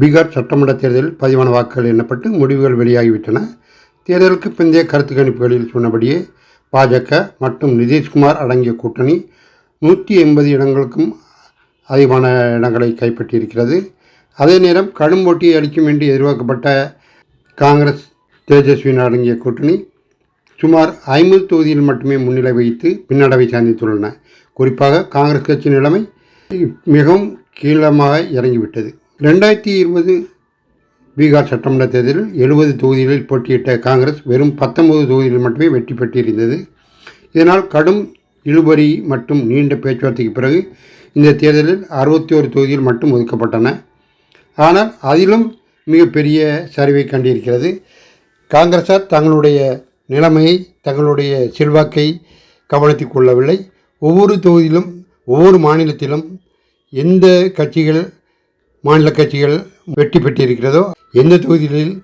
பீகார் சட்டமன்ற தேர்தலில் பதிவான வாக்குகள் எண்ணப்பட்டு முடிவுகள் வெளியாகிவிட்டன. தேர்தலுக்கு பிந்தைய கருத்து கணிப்புகளில் சொன்னபடியே பாஜக மற்றும் நிதிஷ்குமார் அடங்கிய கூட்டணி நூற்றி எண்பது இடங்களுக்கும் அதிகமான இடங்களை கைப்பற்றியிருக்கிறது. அதே நேரம் கடும் போட்டியை அளிக்கும் என்று எதிர்பார்க்கப்பட்ட காங்கிரஸ் தேஜஸ்வின் அடங்கிய கூட்டணி சுமார் ஐம்பது தொகுதியில் மட்டுமே முன்னிலை வகித்து பின்னடைவை சந்தித்துள்ளன குறிப்பாக காங்கிரஸ் கட்சி நிலைமை மிகவும் கீழமாக இறங்கிவிட்டது. ரெண்டாயிரத்தி இருபது பீகார் சட்டமன்ற தேர்தலில் எழுபது தொகுதிகளில் போட்டியிட்ட காங்கிரஸ் வெறும் பத்தொன்பது தொகுதிகளில் மட்டுமே வெற்றி பெற்றிருந்தது. இதனால் கடும் இழுபறி மற்றும் நீண்ட பேச்சுவார்த்தைக்கு பிறகு இந்த தேர்தலில் அறுபத்தி ஒரு தொகுதிகள் மட்டும் ஒதுக்கப்பட்டன. ஆனால் அதிலும் மிகப்பெரிய சரிவை கண்டிருக்கிறது. காங்கிரஸார் தங்களுடைய நிலைமையை தங்களுடைய செல்வாக்கை கவனத்தில் கொள்ளவில்லை. ஒவ்வொரு தொகுதியிலும் ஒவ்வொரு மாநிலத்திலும் எந்த கட்சிகள் மாநில கட்சிகள் வெற்றி பெற்றிருக்கிறதோ எந்த தொகுதிகளில்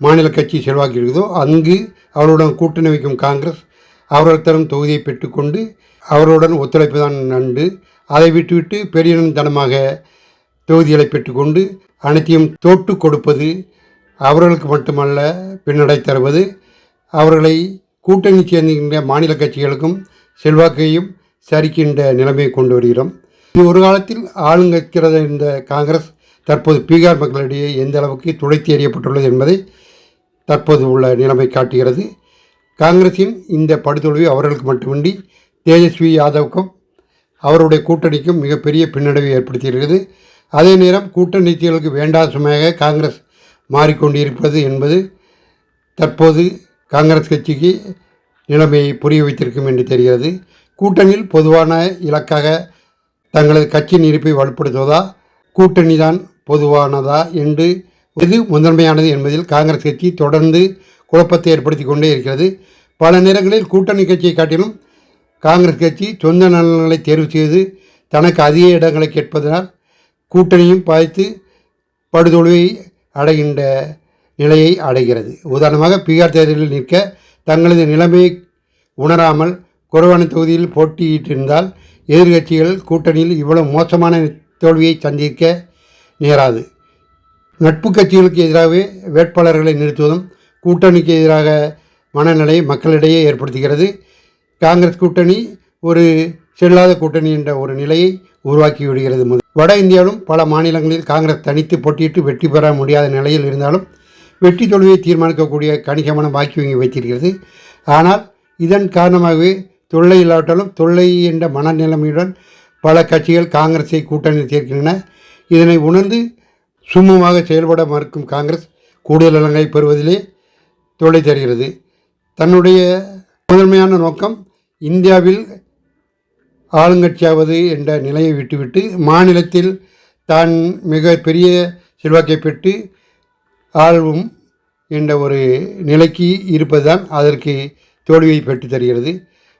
மாநில கட்சி செல்வாக்கு இருக்குதோ அங்கு அவருடன் கூட்டணி வைக்கும் காங்கிரஸ் அவர்கள் தரும் தொகுதியை பெற்றுக்கொண்டு அவருடன் ஒத்துழைப்பு தான் நண்டு. அதை விட்டுவிட்டு பெரியதனமாக தொகுதிகளை பெற்றுக்கொண்டு அனைத்தையும் தோட்டு கொடுப்பது அவர்களுக்கு மட்டுமல்ல பின்னடை தருவது அவர்களை கூட்டணி சேர்ந்துகின்ற மாநில கட்சிகளுக்கும் செல்வாக்கையும் சரிக்கின்ற நிலைமையை கொண்டு வருகிறோம். ஒரு காலத்தில் ஆளுங்கக்கிறது இந்த காங்கிரஸ் தற்போது பீகார் மக்களிடையே எந்த அளவுக்கு துடைத்து எறியப்பட்டுள்ளது என்பதை தற்போது உள்ள நிலைமை காட்டுகிறது. காங்கிரஸின் இந்த படுதோல்வி அவர்களுக்கு மட்டுமின்றி தேஜஸ்வி யாதவுக்கும் அவருடைய கூட்டணிக்கும் மிகப்பெரிய பின்னடைவை ஏற்படுத்தியிருக்கிறது. அதே நேரம் கூட்டணிகளுக்கு வேண்டாத சுமையாக காங்கிரஸ் மாறிக்கொண்டிருப்பது என்பது தற்போது காங்கிரஸ் கட்சிக்கு நிலைமையை புரிய வைத்திருக்கும் என்று தெரிகிறது. கூட்டணியில் பொதுவான இலக்காக தங்களது கட்சியின் இருப்பை வலுப்படுத்துவதா? கூட்டணி தான் பொதுவானதா என்று எது முதன்மையானது என்பதில் காங்கிரஸ் கட்சி தொடர்ந்து குழப்பத்தை ஏற்படுத்தி கொண்டே இருக்கிறது. பல நேரங்களில் கூட்டணி கட்சியை காட்டிலும் காங்கிரஸ் கட்சி சொந்த நலன்களை தேர்வு செய்து தனக்கு அதிக இடங்களை கேட்பதனால் கூட்டணியும் பாய்த்து படுதொழுவை அடைகின்ற நிலையை அடைகிறது. உதாரணமாக பீகார் தேர்தலில் நிற்க தங்களது நிலைமையை உணராமல் குறைவான தொகுதியில் போட்டியிட்டிருந்தால் எதிர்கட்சிகள் கூட்டணியில் இவ்வளவு மோசமான தோல்வியை சந்திக்க நேராது. நட்பு கட்சிகளுக்கு எதிராகவே வேட்பாளர்களை நிறுத்துவதும் கூட்டணிக்கு எதிராக மனநிலையை மக்களிடையே ஏற்படுத்துகிறது. காங்கிரஸ் கூட்டணி ஒரு செல்லாத கூட்டணி என்ற ஒரு நிலையை உருவாக்கி விடுகிறது. வட இந்தியாவிலும் பல மாநிலங்களில் காங்கிரஸ் தனித்து போட்டியிட்டு வெற்றி பெற முடியாத நிலையில் இருந்தாலும் வெற்றி தோல்வியை தீர்மானிக்கக்கூடிய கணிசமான வாக்கி வங்கி வைத்திருக்கிறது. ஆனால் இதன் காரணமாகவே தொல்லை இல்லாவிட்டாலும் தொல்லை என்ற மனநிலைமையுடன் பல கட்சிகள் காங்கிரஸை கூட்டணி சேர்க்கின்றன. இதனை உணர்ந்து சுமூகமாக செயல்பட மறுக்கும் காங்கிரஸ் கூடுதல் இடங்களை பெறுவதிலே தொல்லை தருகிறது. தன்னுடைய முதன்மையான நோக்கம் இந்தியாவில் ஆளுங்கட்சியாவது என்ற நிலையை விட்டுவிட்டு மாநிலத்தில் தான் மிக பெரிய செல்வாக்கை பெற்று ஆள்வும் என்ற ஒரு நிலைக்கு இருப்பதுதான் அதற்கு தோல்வியை பெற்று தருகிறது.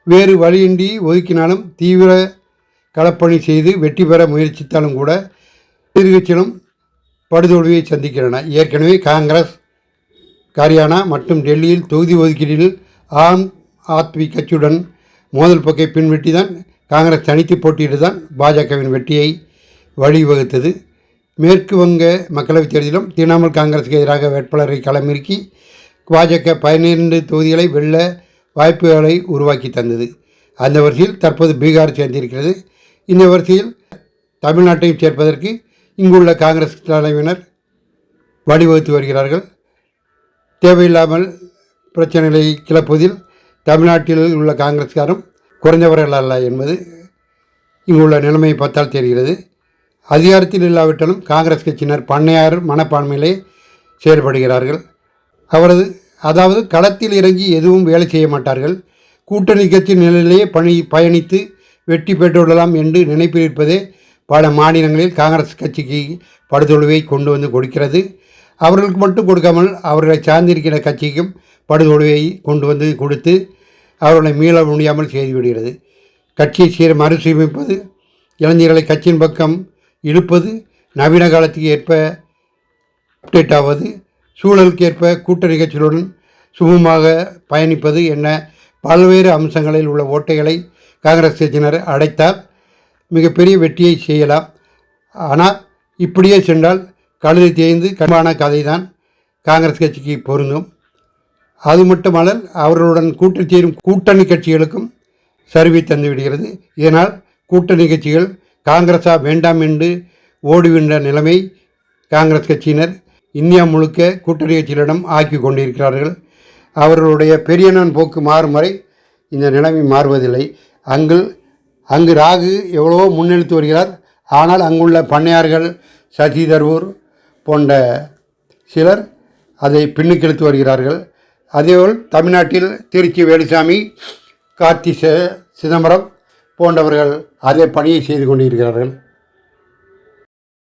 வேறு வழியின்றி ஒதுக்கினாலும் தீவிர களப்பணி செய்து வெற்றி பெற முயற்சித்தாலும் கூட எதிர்கட்சிகளும் படுதோல்வியை சந்திக்கின்றன. ஏற்கனவே காங்கிரஸ் ஹரியானா மற்றும் டெல்லியில் தொகுதி ஒதுக்கீட்டில் ஆம் ஆத்மி கட்சியுடன் மோதல் போக்கை பின்வெட்டி தான் காங்கிரஸ் தனித்து போட்டியிட்டு தான் பாஜகவின் வெற்றியை வழிவகுத்தது. மேற்கு வங்க மக்களவைத் தேர்தலிலும் திரிணாமுல் காங்கிரஸுக்கு எதிராக வேட்பாளரை களமிறக்கி பாஜக பதினைந்து தொகுதிகளை வெல்ல வாய்ப்புகளை உருவாக்கி தந்தது. அந்த வரிசையில் தற்போது பீகார் சேர்ந்திருக்கிறது. இந்த வரிசையில் தமிழ்நாட்டையும் சேர்ப்பதற்கு இங்குள்ள காங்கிரஸ் தலைவினர் வழிவகுத்து வருகிறார்கள். தேவையில்லாமல் பிரச்சனைகளை கிளப்புவதில் தமிழ்நாட்டில் உள்ள காங்கிரஸ்காரும் குறைந்தவர்கள் அல்ல என்பது இங்குள்ள நிலைமையை பார்த்தால் தெரிகிறது. அதிகாரத்தில் இல்லாவிட்டாலும் காங்கிரஸ் கட்சியினர் பண்ணையார் மனப்பான்மையிலே செயல்படுகிறார்கள். அவரது அதாவது களத்தில் இறங்கி எதுவும் வேலை செய்ய மாட்டார்கள். கூட்டணி கட்சி நிலையிலேயே பணி பயணித்து வெற்றி பெற்றுவிடலாம் என்று நினைப்பில் இருப்பதே பல மாநிலங்களில் காங்கிரஸ் கட்சிக்கு படுதொழுவை கொண்டு வந்து கொடுக்கிறது. அவர்களுக்கு மட்டும் கொடுக்காமல் அவர்களை சார்ந்திருக்கிற கட்சிக்கும் படுதொழுவை கொண்டு வந்து கொடுத்து அவர்களை மீள முடியாமல் செய்துவிடுகிறது கட்சியை சீர மறுசீரமைப்பது இளைஞர்களை கட்சியின் பக்கம் இழுப்பது நவீன காலத்துக்கு ஏற்ப அப்டேட் ஆவது சூழலுக்கு ஏற்ப நிகழ்ச்சிகளுடன் சுமூகமாக பயணிப்பது என பல்வேறு அம்சங்களில் உள்ள ஓட்டைகளை காங்கிரஸ் கட்சியினர் அடைத்தால் மிகப்பெரிய வெற்றியை செய்யலாம். ஆனால் இப்படியே சென்றால் கழுதை தேய்ந்து கண்பான கதை தான் காங்கிரஸ் கட்சிக்கு பொருந்தும். அது மட்டுமல்ல அவர்களுடன் கூட்டணி சேரும் கூட்டணி கட்சிகளுக்கும் சரிவை தந்துவிடுகிறது இதனால் கூட்டணி கட்சிகள் காங்கிரஸா வேண்டாம் என்று ஓடுகின்ற நிலைமை காங்கிரஸ் கட்சியினர் இந்தியா முழுக்க கூட்டணி கட்சிகளிடம் ஆக்கி கொண்டிருக்கிறார்கள். அவர்களுடைய பெரியனன் போக்கு மாறும் வரை இந்த நிலைமை மாறுவதில்லை. அங்கு அங்கு ராகு எவ்வளவோ முன்னெடுத்து வருகிறார். ஆனால் அங்குள்ள பண்ணையார்கள் சசி போன்ற சிலர் அதை பின்னுக்கெழுத்து வருகிறார்கள். அதேபோல் தமிழ்நாட்டில் திருச்சி வேலுசாமி கார்த்தி சிதம்பரம் போன்றவர்கள் அதே பணியை செய்து கொண்டிருக்கிறார்கள்.